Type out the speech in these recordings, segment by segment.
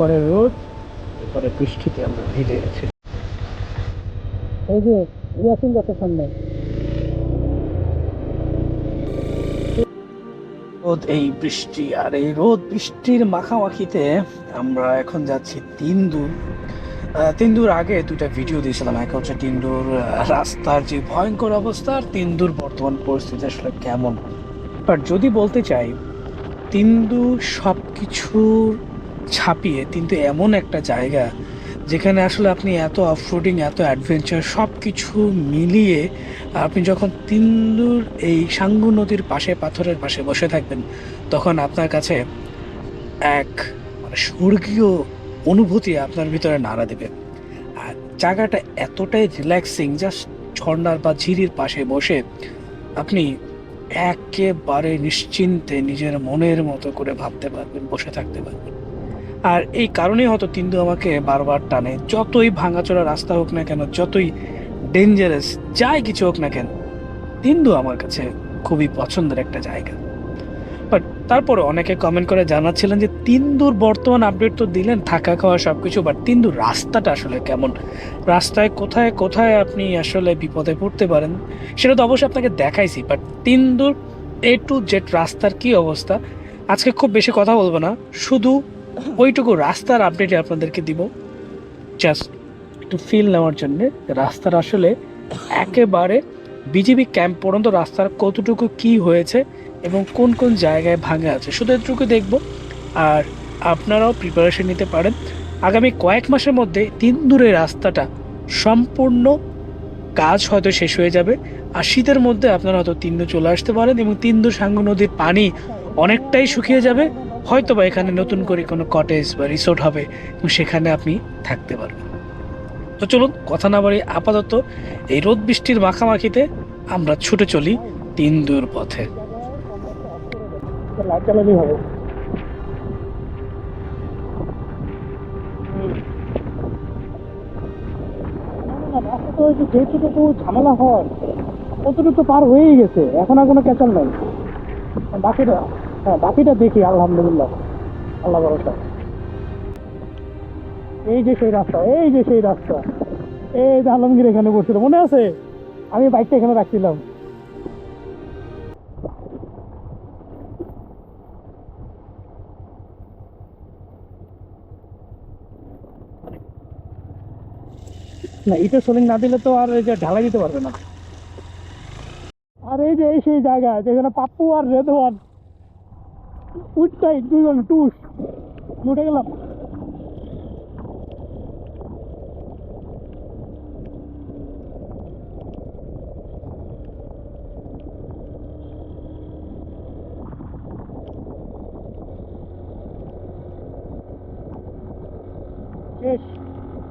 ওপারে রোদ এপারে বৃষ্টিতে আমরা ভিজে গেছি। এই যে ইয়াসিন গাছের সামনে। রোদ এই বৃষ্টি আর এই রোদ বৃষ্টির মাখামাখিতে আমরা এখন যাচ্ছি তিনদুর। তিনদুর আগে দুইটা ভিডিও দিয়েছিলাম। এক হচ্ছে তিনদুর রাস্তার যে ভয়ঙ্কর অবস্থা আর তিনদুর বর্তমান পরিস্থিতি আসলে কেমন। বাট যদি বলতে চাই তিন্দু সব কিছুর ছাপিয়ে, কিন্তু এমন একটা জায়গা যেখানে আসলে আপনি এত অফরোডিং এত অ্যাডভেঞ্চার সব কিছু মিলিয়ে আপনি যখন তিন্দুর এই সাঙ্গু নদীর পাশে, পাথরের পাশে বসে থাকবেন, তখন আপনার কাছে এক মানে স্বর্গীয় অনুভূতি আপনার ভিতরে নাড়া দেবে। আর জায়গাটা এতটাই রিল্যাক্সিং জাস্ট ঝর্ণার বা ঝিরির পাশে বসে আপনি একেবারে নিশ্চিন্তে নিজের মনের মতো করে ভাবতে পারবেন, বসে থাকতে পারবেন। আর এই কারণেই হয়তো তিন্দু আমাকে বারবার টানে। যতই ভাঙাচোরা রাস্তা হোক না কেন, যতই ডেঞ্জারাস যাই কিছু হোক না কেন, তিন্দু আমার কাছে খুবই পছন্দের একটা জায়গা। বাট তারপরে অনেকে কমেন্ট করে জানাচ্ছিলেন যে, তিন্দুর বর্তমান আপডেট তো দিলেন, থাকা খাওয়া সব কিছু বাট তিন্দুর রাস্তাটা আসলে কেমন? রাস্তায় কোথায় কোথায় আপনি আসলে বিপদে পড়তে পারেন? সেটা তো অবশ্যই আপনাকে দেখাইছি বাট তিন্দুর এ টু জেড রাস্তার কি অবস্থা? আজকে খুব বেশি কথা বলব না, শুধু ওইটুকু রাস্তার আপডেটই আপনাদেরকে দিব। জাস্ট একটু ফিল নেওয়ার জন্য রাস্তার আসলে একেবারে বিজিবি ক্যাম্প পর্যন্ত রাস্তার কতটুকু কি হয়েছে এবং কোন কোন জায়গায় ভাঙা আছে, শুধু এটুকু দেখব। আর আপনারাও প্রিপারেশন নিতে পারেন। আগামী কয়েক মাসের মধ্যে তিন দূরের রাস্তাটা সম্পূর্ণ কাজ হয়তো শেষ হয়ে যাবে। আর শীতের মধ্যে আপনারা হয়তো তিন্দু চলে আসতে পারেন এবং তিন্দু সাঙ্গু নদীর পানি অনেকটাই শুকিয়ে যাবে। হয়তো বা এখানে নতুন করে কোনো কটেজ বা রিসোর্ট হবে সেখানে আপনি থাকতে পারবেন। তো চলুন, কথা না বাড়ি আপাতত এই রোদ বৃষ্টির মাখামাখিতে আমরা ছুটে চলি তিন দূর পথে। ঝামেলা হয়। কতটুকু তো পার হয়েই গেছে। এখন আর কোনো ক্যাচাল নাই। বাকিটা হ্যাঁ বাকিটা দেখি, আলহামদুলিল্লাহ। আল্লাহ ভরসা এই যে সেই রাস্তা, এই যে সেই রাস্তা, এই যে আলমগীর এখানে বসছিল, মনে আছে? আমি বাইকটা এখানে রাখছিলাম। না এটা সোলিং না দিলে তো আর এই যে ঢালাই দিতে পারবে না। আর এই যে এই সেই জায়গা, যেখানে পাপ্পু আর রেদওয়ান উঠটাই দুজন টুস উঠে। গেলাম।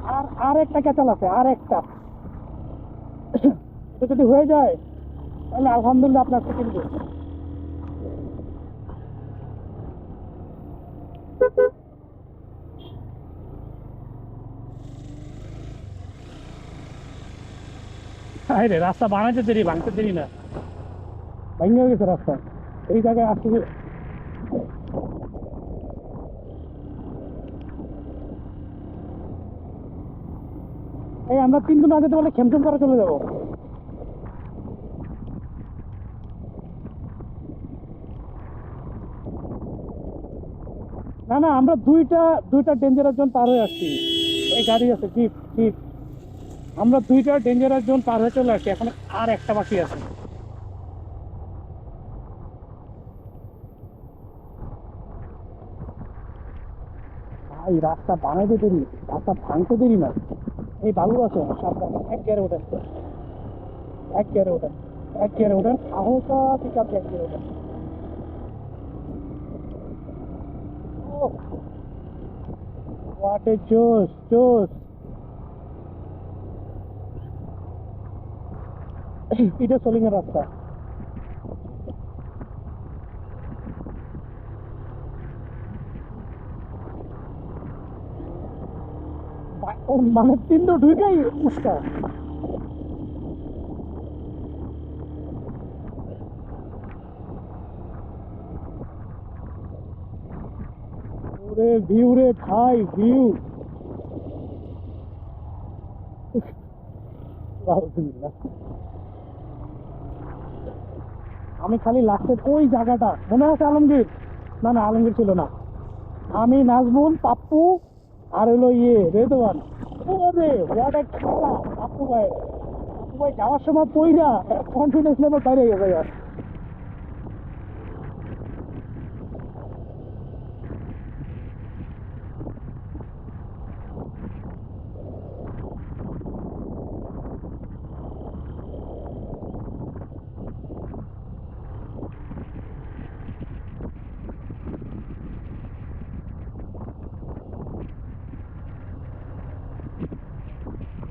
আর আর একটা ক্যাচাল আছে আর একটা যদি হয়ে যায়, তাহলে আলহামদুলিল্লাহ আপনার সেকেন্ড রে রাস্তা বানাইতে দেরি ভাঙতে দেরি না। ভাঙে গেছে রাস্তা। এই জায়গায় আসতে এই, আমরা তিন দিন আগে তো বলে খেমখেম করে চলে যাব। না না, আমরা দুইটা দুইটা ডেঞ্জারের জন্য পার হয়ে আসছি। এই গাড়ি আছে, জিপ জিপ। আমরা দুইটা ডেঞ্জারাস জোন পার হয়ে চলে আসছি, এখন আর একটা বাকি আছে। ভাই, রাস্তা বানাইতে দেরি, রাস্তা ভাঙতে দেরি না। এই বালু আছে, সাবধান, এক গিয়ারে ওঠেন এক গিয়ারে ওঠেন এক গিয়ারে ওঠেন হালকা পিক আপ এক গিয়ারে ওঠেন হোয়াট এ জোস জোস এটা সোলিং এর রাস্তা মানে তিনটো ঢুকাই উস্কা ওরে ভিউ রে ভাই ভিউ। আমি খালি লাস্টের ওই জায়গাটা। মনে আছে আলমগীর? না না, আলমগীর ছিল না। আমি, নাজমুল, পাপ্পু আর হলো ইয়ে খেলা, পাপ্পু ভাই। পাপ্পু ভাই যাওয়ার সময় পইরা কনফিডেন্স লেভেল বাইরে গেছে আর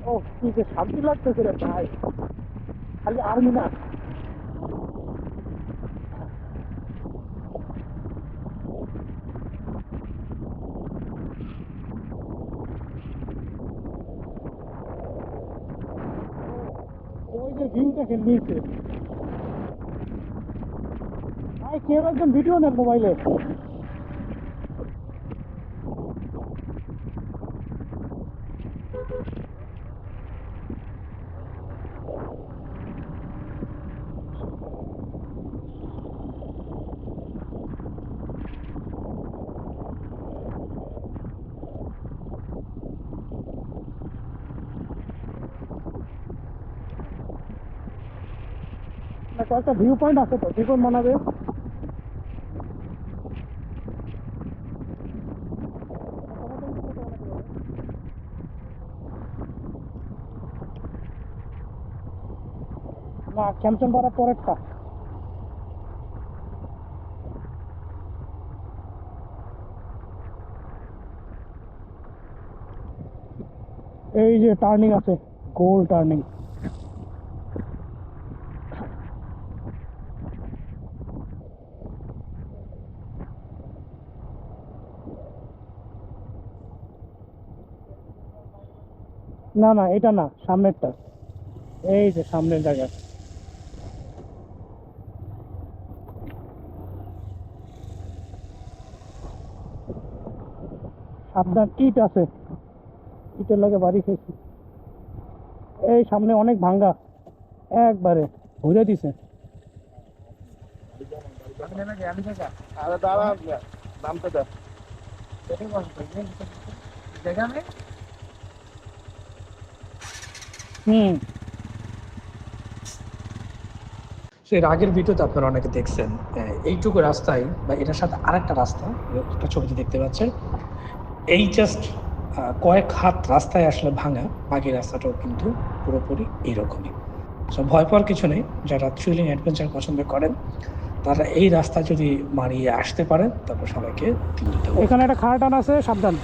ও যে শান্তি লাগতেছে রে ভাই খালি আর্মি না। ভাই কেউ একজন ভিডিও নেন মোবাইলে। কয়েকটা ভিউ পয়েন্ট আছে তো ভিউ বানাবে না ক্যাম্পচন পাড়ার পরেরটা এই যে টার্নিং আছে গোল টার্নিং না না, এটা না, সামনেরটা। এই যে সামনের জায়গা। আপনার ইট আছে। ইটের লাগে বাড়ি খেয়েছি এই সামনে অনেক ভাঙ্গা। একবারে ঘুরে দিছে। দাঁড়া নামতে দে হুম। এর আগের ভিডিওতে আপনারা অনেকে দেখছেন এইটুকু রাস্তায় বা এটার সাথে আরেকটা রাস্তা একটা ছবিতে দেখতে পাচ্ছেন। এই জাস্ট কয়েক হাত রাস্তায় আসলে ভাঙা বাকি রাস্তাটাও কিন্তু পুরোপুরি এইরকমই সো ভয় পাওয়ার কিছু নেই যারা থ্রিলিং অ্যাডভেঞ্চার পছন্দ করেন তারা এই রাস্তা যদি মারিয়ে আসতে পারেন তারপর সবাইকে এখানে একটা খাড়া টান আছে সাবধান।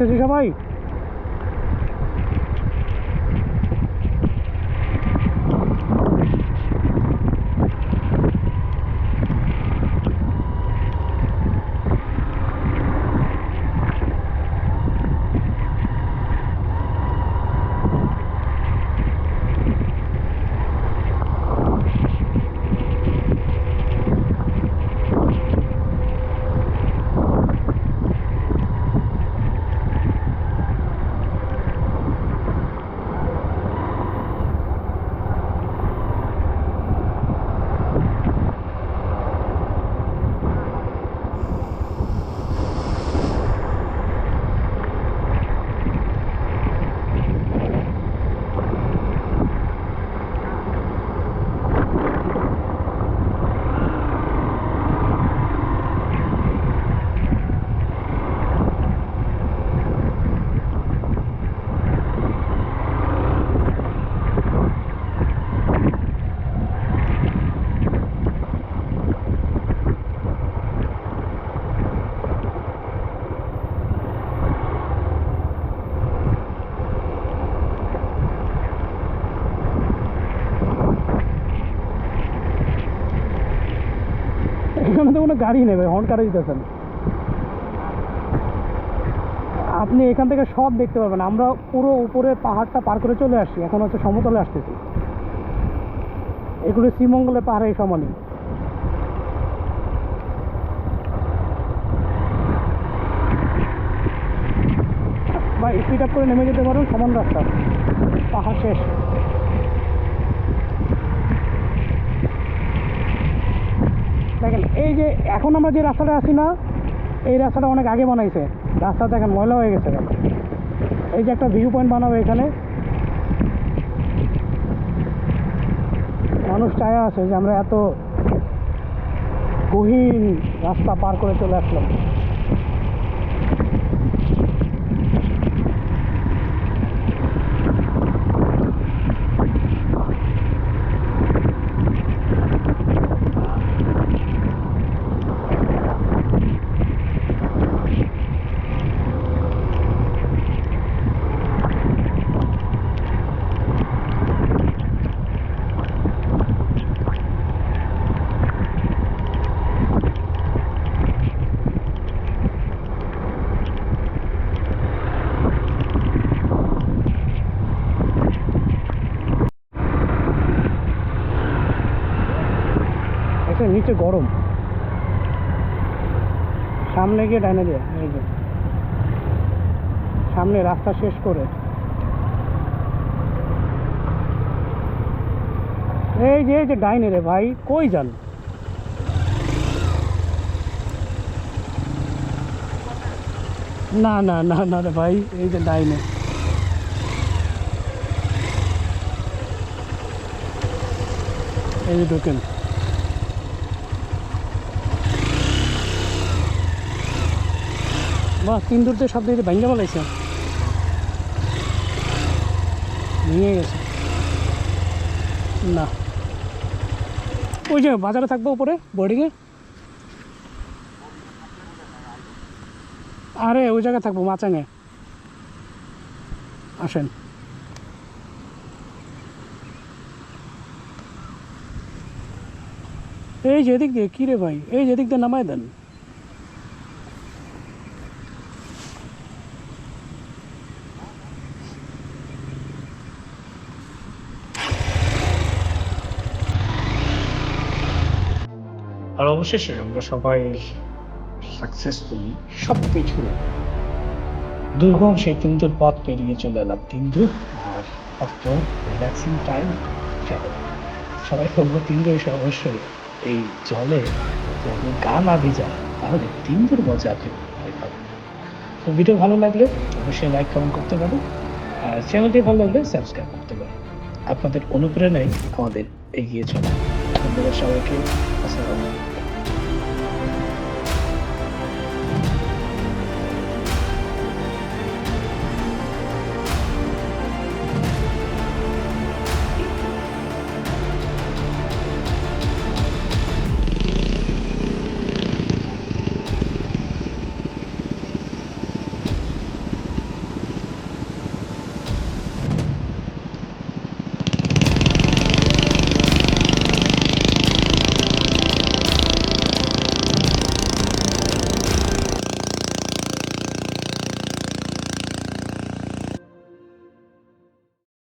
আসতেছি সবাই সামনে গাড়ি নেবে হর্ন কারে দিতেছেন। আপনি এখান থেকে সব দেখতে পারবেন। আমরা পুরো উপরে পাহাড়টা পার করে চলে আসছি। এখন হচ্ছে সমতলে আসতেছি। এগুলো শ্রীমঙ্গলের পাহাড়ে সমানই বা স্পিড আপ করে নেমে যেতে পারুন, সমান রাস্তা। পাহাড় শেষ। দেখেন, এই যে এখন আমরা যে রাস্তাটা আছি না, এই রাস্তাটা অনেক আগে বানাইছে। রাস্তা দেখেন ময়লা হয়ে গেছে এই যে একটা ভিউ পয়েন্ট বানাবে এখানে। মানুষ চায় আছে যে আমরা এত গহীন রাস্তা পার করে চলে আসলাম। নিচে গরম। সামনে গিয়ে ডাইনে দিয়ে, এই যে। সামনে রাস্তা শেষ করে। এই যে এই যে ডাইনে রে ভাই, কই যান? না না না না রে ভাই, এই যে ডাইনে। এই যে ঢোকেন। বাহ তিন সব দিকে ভেঙে গেছে। না। ওই যে বাজারে থাকব উপরে বোর্ডিংয়ে আরে, ওই জায়গায় থাকব, মাচাঙে। আসেন। এই যেদিক দিয়ে, কী রে ভাই? এই যে এদিক দিয়ে নামায় দেন। অবশেষে আমরা সবাই সাকসেসফুলি সব কিছু দুর্গম সেই তিনটুর পথ পেরিয়ে চলে এলাম। তিনটু আর অত রিল্যাক্সিং টাইম সবাই বলব তিনটু এসে অবশ্যই এই জলে যদি গা না ভিজায় তাহলে তিনটুর মজা আপনি তো ভিডিও ভালো লাগলে অবশ্যই লাইক কমেন্ট করতে পারেন। আর চ্যানেলটি ভালো লাগলে সাবস্ক্রাইব করতে পারেন। আপনাদের অনুপ্রেরণাই আমাদের এগিয়ে চলে ধন্যবাদ সবাইকে। আসসালামু আলাইকুম।